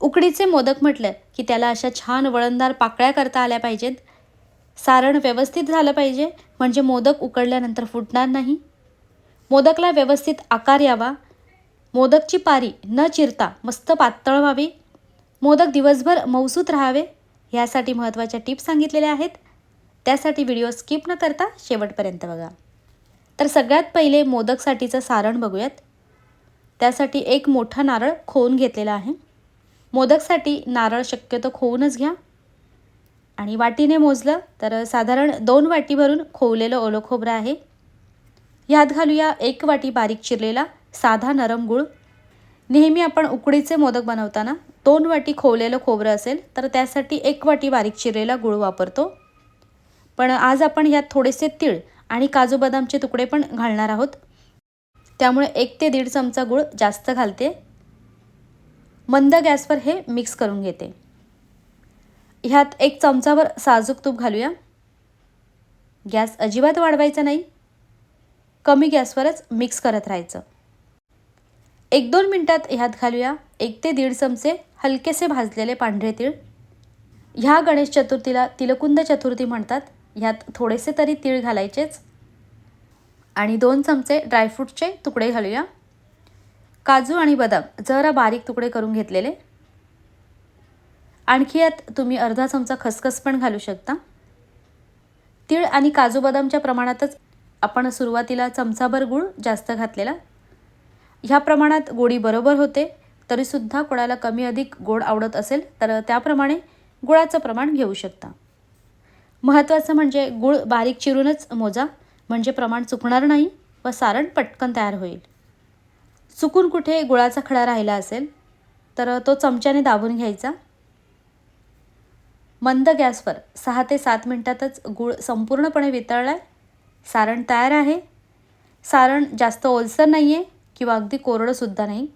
उकडीचे मोदक म्हटलं की त्याला अशा छान वळणदार पाकळ्या करता आल्या पाहिजेत. सारण व्यवस्थित झालं पाहिजे म्हणजे मोदक उकडल्यानंतर फुटणार नाही. मोदकला व्यवस्थित आकार यावा. मोदकची पारी न चिरता मस्त पातळ व्हावी. मोदक दिवसभर मौसूत राहावे ह्यासाठी महत्त्वाच्या टिप्स सांगितलेल्या आहेत. त्यासाठी व्हिडिओ स्किप न करता शेवटपर्यंत बघा. तर सगळ्यात पहिले मोदकसाठीचं सारण बघूयात. त्यासाठी एक मोठा नारळ खोवून घेतलेला आहे. मोदकसाठी नारळ शक्यतो खोवूनच घ्या. आणि वाटीने मोजलं तर साधारण दोन वाटी भरून खोवलेलं ओलं खोबरं आहे. ह्यात घालूया एक वाटी बारीक चिरलेला साधा नरम गूळ. नेहमी आपण उकडीचे मोदक बनवताना दोन वाटी खोवलेलं खोबरं असेल तर त्यासाठी एक वाटी बारीक चिरलेला गूळ वापरतो. पण आज आपण यात थोडेसे तीळ आणि काजू बदामचे तुकडे पण घालणार आहोत. त्यामुळे एक ते दीड चमचा गूळ जास्त घालते. मंद गॅसवर हे मिक्स करून घेते. ह्यात एक चमचावर साजूक तूप घालूया. गॅस अजिबात वाढवायचा नाही. कमी गॅसवरच मिक्स करत राहायचं. एक दोन मिनटात ह्यात घालूया एक ते दीड चमचे हलकेसे भाजलेले पांढरे तीळ. ह्या गणेश चतुर्थीला तिलकुंद चतुर्थी म्हणतात. ह्यात थोडेसे तरी तीळ घालायचेच. आणि दोन चमचे ड्रायफ्रूटचे तुकडे घालूया. काजू आणि बदाम जरा बारीक तुकडे करून घेतलेले. आणखी यात तुम्ही अर्धा चमचा खसखस पण घालू शकता. तीळ आणि काजू बदामच्या प्रमाणातच आपण सुरुवातीला चमचाभर गूळ जास्त घातलेला. ह्या प्रमाणात गोडी बरोबर होते तरीसुद्धा कोणाला कमी अधिक गोड आवडत असेल तर त्याप्रमाणे गुळाचं प्रमाण घेऊ शकता. महत्त्वाचं म्हणजे गूळ बारीक चिरूनच मोजा म्हणजे प्रमाण चुकणार नाही व सारण पटकन तयार होईल. चुकून कुठे गुळाचा खडा राहिला असेल तर तो चमच्याने दाबून घ्यायचा. मंद गॅसवर सहा ते सात मिनटातच गूळ संपूर्णपणे वितळला आहे सारण तयार आहे. सारण जास्त ओलसर नाही आहे किंवा अगदी कोरडंसुद्धा नाही.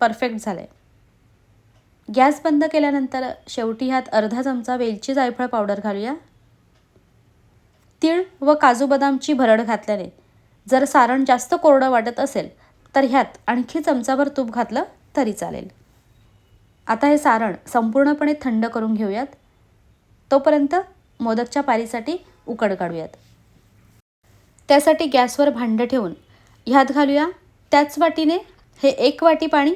परफेक्ट झालं आहे गॅस बंद केल्यानंतर शेवटी ह्यात अर्धा चमचा वेलची जायफळ पावडर घालूया. तीळ व काजू बदामची भरड घातल्याने जर सारण जास्त कोरडं वाटत असेल तर ह्यात आणखी चमचाभर तूप घातलं तरी चालेल. आता हे सारण संपूर्णपणे थंड करून घेऊयात. तोपर्यंत मोदकच्या पारीसाठी उकड काढूयात. त्यासाठी गॅसवर भांडं ठेवून ह्यात घालूया त्याच वाटीने हे एक वाटी पाणी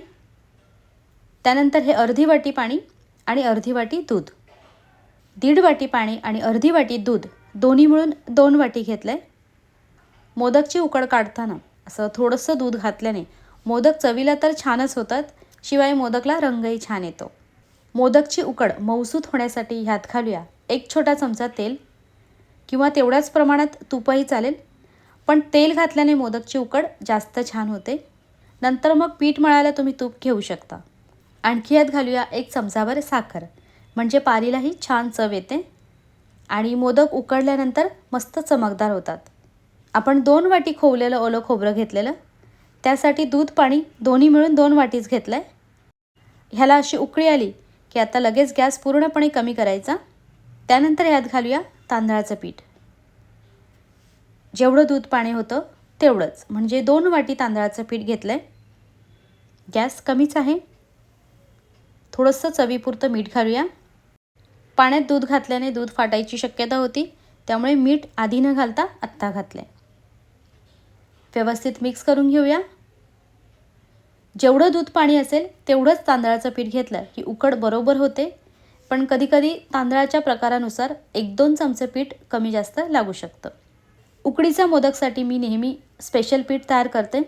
त्यानंतर हे अर्धी वाटी पाणी आणि अर्धी वाटी दूध. दीड वाटी पाणी आणि अर्धी वाटी दूध दोन्ही मिळून दोन वाटी घेतलं आहे मोदकची उकड काढताना असं थोडंसं दूध घातल्याने मोदक चवीला तर छानच होतात शिवाय मोदकला रंगही छान येतो. मोदकची उकड मौसूत होण्यासाठी ह्यात घालूया एक छोटा चमचा तेल किंवा तेवढ्याच प्रमाणात तुपही चालेल पण तेल घातल्याने मोदकची उकड जास्त छान होते. नंतर मग पीठ मळायला तुम्ही तूप घेऊ शकता. आणखी यात घालूया एक चमचाभर साखर म्हणजे पारीलाही छान चव येते आणि मोदक उकडल्यानंतर मस्त चमकदार होतात. आपण दोन वाटी खोवलेलं ओलं खोबरं घेतलेलं. त्यासाठी दूध पाणी दोन्ही मिळून दोन वाटीच घेतलं आहे ह्याला अशी उकळी आली की आता लगेच गॅस पूर्णपणे कमी करायचा. त्यानंतर ह्यात घालूया तांदळाचं पीठ. जेवढं दूध पाणी होतं तेवढंच. म्हणजे दोन वाटी तांदळाचं पीठ घेतलं आहे गॅस कमीच आहे. थोडंसं चवीपुरतं मीठ घालूया. पाण्यात दूध घातल्याने दूध फाटायची शक्यता होती. त्यामुळे मीठ आधी न घालता आत्ता घातलं आहे व्यवस्थित मिक्स करून घेऊया. जेवढं दूध पाणी असेल तेवढंच तांदळाचं पीठ घेतलं की उकड बरोबर होते. पण कधीकधी तांदळाच्या प्रकारानुसार एक दोन चमचे पीठ कमी जास्त लागू शकतं. उकडीच्या मोदकसाठी मी नेहमी स्पेशल पीठ तयार करते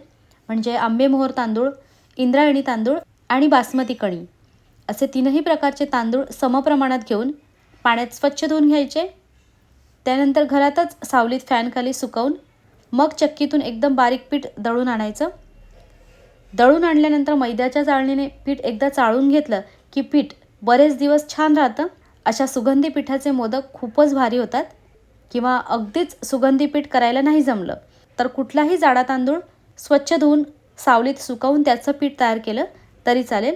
म्हणजे आंबेमोहर तांदूळ इंद्रायणी तांदूळ आणि बासमती कणी. असे तीनही प्रकारचे तांदूळ समप्रमाणात घेऊन पाण्यात स्वच्छ धुवून घ्यायचे. त्यानंतर घरातच सावलीत फॅनखाली सुकवून मग चक्कीतून एकदम बारीक पीठ दळून आणायचं. दळून आणल्यानंतर मैद्याच्या चाळणीने पीठ एकदा चाळून घेतलं की पीठ बरेच दिवस छान राहतं. अशा सुगंधी पिठाचे मोदक खूपच भारी होतात. किंवा अगदीच सुगंधी पीठ करायला नाही जमलं तर कुठलाही जाडा तांदूळ स्वच्छ धुवून सावलीत सुकवून त्याचं पीठ तयार केलं तरी चालेल.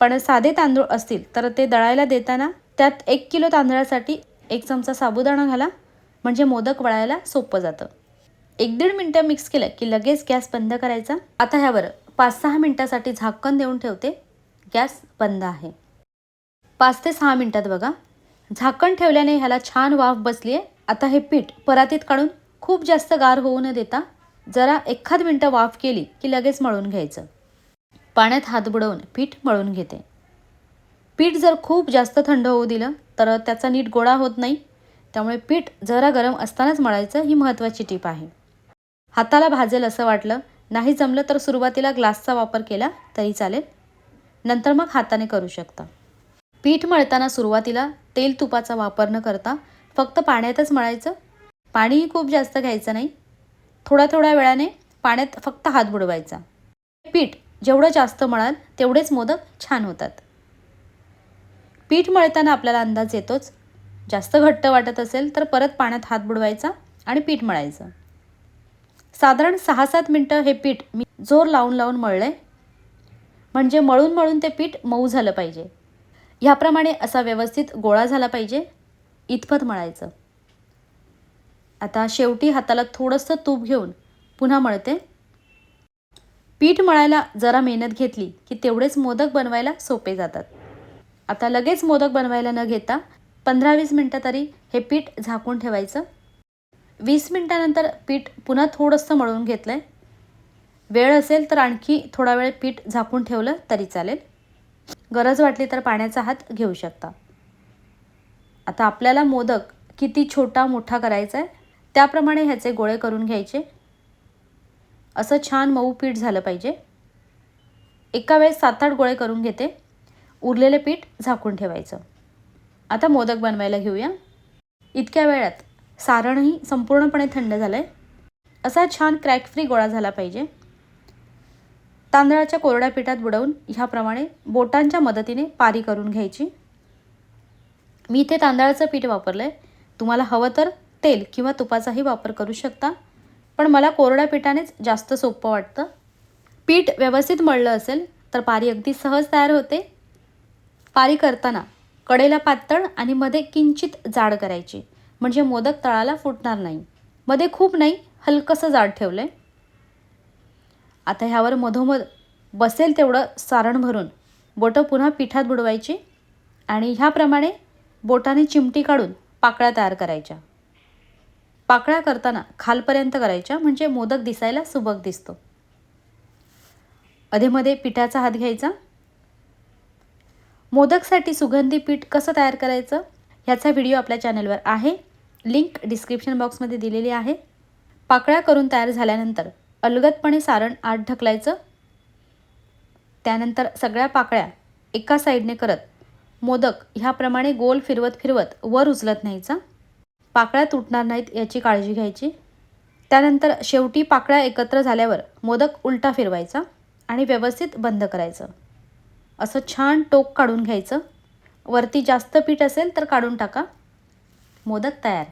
पण साधे तांदूळ असतील तर ते दळायला देताना त्यात एक किलो तांदळासाठी एक चमचा साबुदाणा घाला. म्हणजे मोदक वळायला सोपं जातं. एक दीड मिनटं मिक्स केलं की लगेच गॅस बंद करायचा. आता ह्यावर पाच सहा मिनटासाठी झाकण देऊन ठेवते. गॅस बंद आहे. पाच ते सहा मिनटात बघा. झाकण ठेवल्याने ह्याला छान वाफ बसली आहे. आता हे पीठ परातीत काढून खूप जास्त गार होऊ न देता जरा एखाद मिनटं वाफ केली की लगेच मळून घ्यायचं. पाण्यात हात बुडवून पीठ मळून घेते. पीठ जर खूप जास्त थंड होऊ दिलं तर त्याचा नीट गोळा होत नाही. त्यामुळे पीठ जरा गरम असतानाच मळायचं ही महत्त्वाची टीप आहे. हाताला भाजेल असं वाटलं. नाही जमलं तर सुरुवातीला ग्लासचा वापर केला तरी चालेल. नंतर मग हाताने करू शकता. पीठ मळताना सुरुवातीला तेल तुपाचा वापर न करता फक्त पाण्यातच मळायचं. पाणीही खूप जास्त घ्यायचं नाही. थोड्या थोड्या वेळाने पाण्यात फक्त हात बुडवायचा. पीठ जेवढं जास्त मळाल तेवढेच मोदक छान होतात. पीठ मळताना आपल्याला अंदाज येतोच. जास्त घट्ट वाटत असेल तर परत पाण्यात हात बुडवायचा आणि पीठ मळायचं. साधारण सहा सात मिनटं हे पीठ मी जोर लावून लावून मळलं. म्हणजे मळून मळून ते पीठ मऊ झालं पाहिजे. ह्याप्रमाणे असा व्यवस्थित गोळा झाला पाहिजे. इतपत मळायचं. आता शेवटी हाताला थोडंसं तूप घेऊन पुन्हा मळते. पीठ मळायला जरा मेहनत घेतली की तेवढेच मोदक बनवायला सोपे जातात. आता लगेच मोदक बनवायला न घेता पंधरा वीस मिनटं तरी हे पीठ झाकून ठेवायचं. वीस मिनटानंतर पीठ पुन्हा थोडंसं मळून घेतलं आहे वेळ असेल तर आणखी थोडा वेळ पीठ झाकून ठेवलं तरी चालेल. गरज वाटली तर पाण्याचा हात घेऊ शकता. आता आपल्याला मोदक किती छोटा मोठा करायचा आहे त्याप्रमाणे ह्याचे गोळे करून घ्यायचे. असं छान मऊ पीठ झालं पाहिजे. एका वेळेस सात आठ गोळे करून घेते. उरलेले पीठ झाकून ठेवायचं. आता मोदक बनवायला घेऊया. इतक्या वेळात सारणही संपूर्णपणे थंड झालं आहे असा छान क्रॅक फ्री गोळा झाला पाहिजे. तांदळाच्या कोरड्या पिठात बुडवून ह्याप्रमाणे बोटांच्या मदतीने पारी करून घ्यायची. मी इथे तांदळाचं पीठ वापरलं आहे तुम्हाला हवं तर तेल किंवा तुपाचाही वापर करू शकता पण मला कोरड्या पिठानेच जास्त सोपं वाटतं. पीठ व्यवस्थित मळलं असेल तर पारी अगदी सहज तयार होते. पारी करताना कडेला पातळ आणि मध्ये किंचित जाड करायची. म्हणजे मोदक तळाला फुटणार नाही. मध्ये खूप नाही हलकंसं जाड ठेवलं आहे आता ह्यावर मधोमध बसेल तेवढं सारण भरून. बोटं पुन्हा पिठात बुडवायची आणि ह्याप्रमाणे बोटाने चिमटी काढून पाकळ्या तयार करायच्या. पाकळ्या करताना खालपर्यंत करायच्या म्हणजे मोदक दिसायला सुबक दिसतो. अधेमध्ये पिठाचा हात घ्यायचा. मोदकसाठी सुगंधी पीठ कसं तयार करायचं? ह्याचा व्हिडिओ आपल्या चॅनलवर आहे. लिंक डिस्क्रिप्शन बॉक्समध्ये दिलेली आहे. पाकळ्या करून तयार झाल्यानंतर अलगदपणे सारण आत ढकलायचं. त्यानंतर सगळ्या पाकळ्या एका साईडने करत मोदक ह्याप्रमाणे गोल फिरवत फिरवत वर उचलत न्यायचा. पाकळ्या तुटणार नाहीत याची काळजी घ्यायची. त्यानंतर शेवटी पाकळ्या एकत्र झाल्यावर मोदक उलटा फिरवायचा आणि व्यवस्थित बंद करायचं. असं छान टोक काढून घ्यायचं. वरती जास्त पीठ असेल तर काढून टाका. मोदक तयार.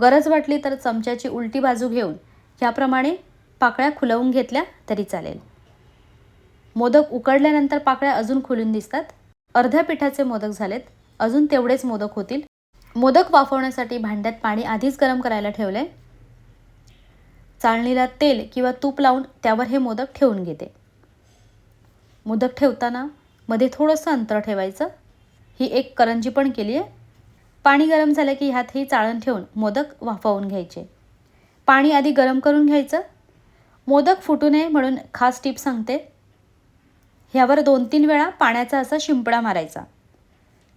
गरज वाटली तर चमच्याची उलटी बाजू घेऊन ह्याप्रमाणे पाकळ्या खुलवून घेतल्या तरी चालेल. मोदक उकडल्यानंतर पाकळ्या अजून खुलून दिसतात. अर्ध्या पिठाचे मोदक झालेत. अजून तेवढेच मोदक होतील. मोदक वाफवण्यासाठी भांड्यात पाणी आधीच गरम करायला ठेवले चाळणीला तेल किंवा तूप लावून त्यावर हे मोदक ठेवून घेते. मोदक ठेवताना मध्ये थोडंसं अंतर ठेवायचं. ही एक करंजी पण केली आहे पाणी गरम झालं की ह्यात ही चाळण ठेवून मोदक वाफवून घ्यायचे. पाणी आधी गरम करून घ्यायचं. मोदक फुटू नये म्हणून खास टीप सांगते. ह्यावर दोन तीन वेळा पाण्याचा असा शिंपडा मारायचा.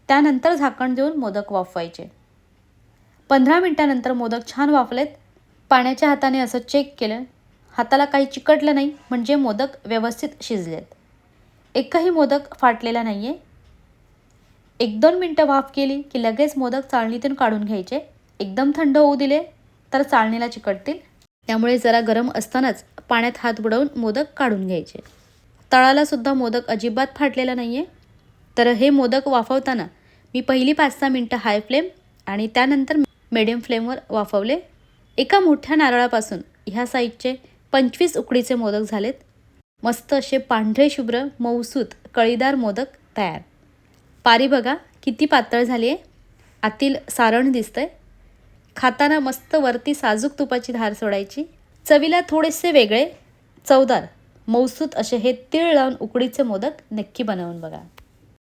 त्यानंतर झाकण देऊन मोदक वाफवायचे. पंधरा मिनटानंतर मोदक छान वाफलेत. पाण्याच्या हाताने असं चेक केलं. हाताला काही चिकटलं नाही म्हणजे मोदक व्यवस्थित शिजलेत. एकही मोदक फाटलेला नाही आहे एक दोन मिनटं वाफ केली की लगेच मोदक चाळणीतून काढून घ्यायचे. एकदम थंड होऊ दिले तर चाळणीला चिकटतील. त्यामुळे जरा गरम असतानाच पाण्यात हात बुडवून मोदक काढून घ्यायचे. तळालासुद्धा मोदक अजिबात फाटलेला नाही आहे तर हे मोदक वाफवताना मी पहिली पाच सहा मिनटं हाय फ्लेम आणि त्यानंतर मिडियम फ्लेमवर वाफवले. एका मोठ्या नारळापासून ह्या साईजचे पंचवीस उकडीचे मोदक झालेत. मस्त असे पांढरे शुभ्र मऊसूत कळीदार मोदक तयार. पारी बघा किती पातळ झाली आहे. आतील सारण दिसतंय. खाताना मस्त वरती साजूक तुपाची धार सोडायची. चवीला थोडेसे वेगळे चवदार मौसूत असे हे तीळ लावून उकडीचे मोदक नक्की बनवून बघा.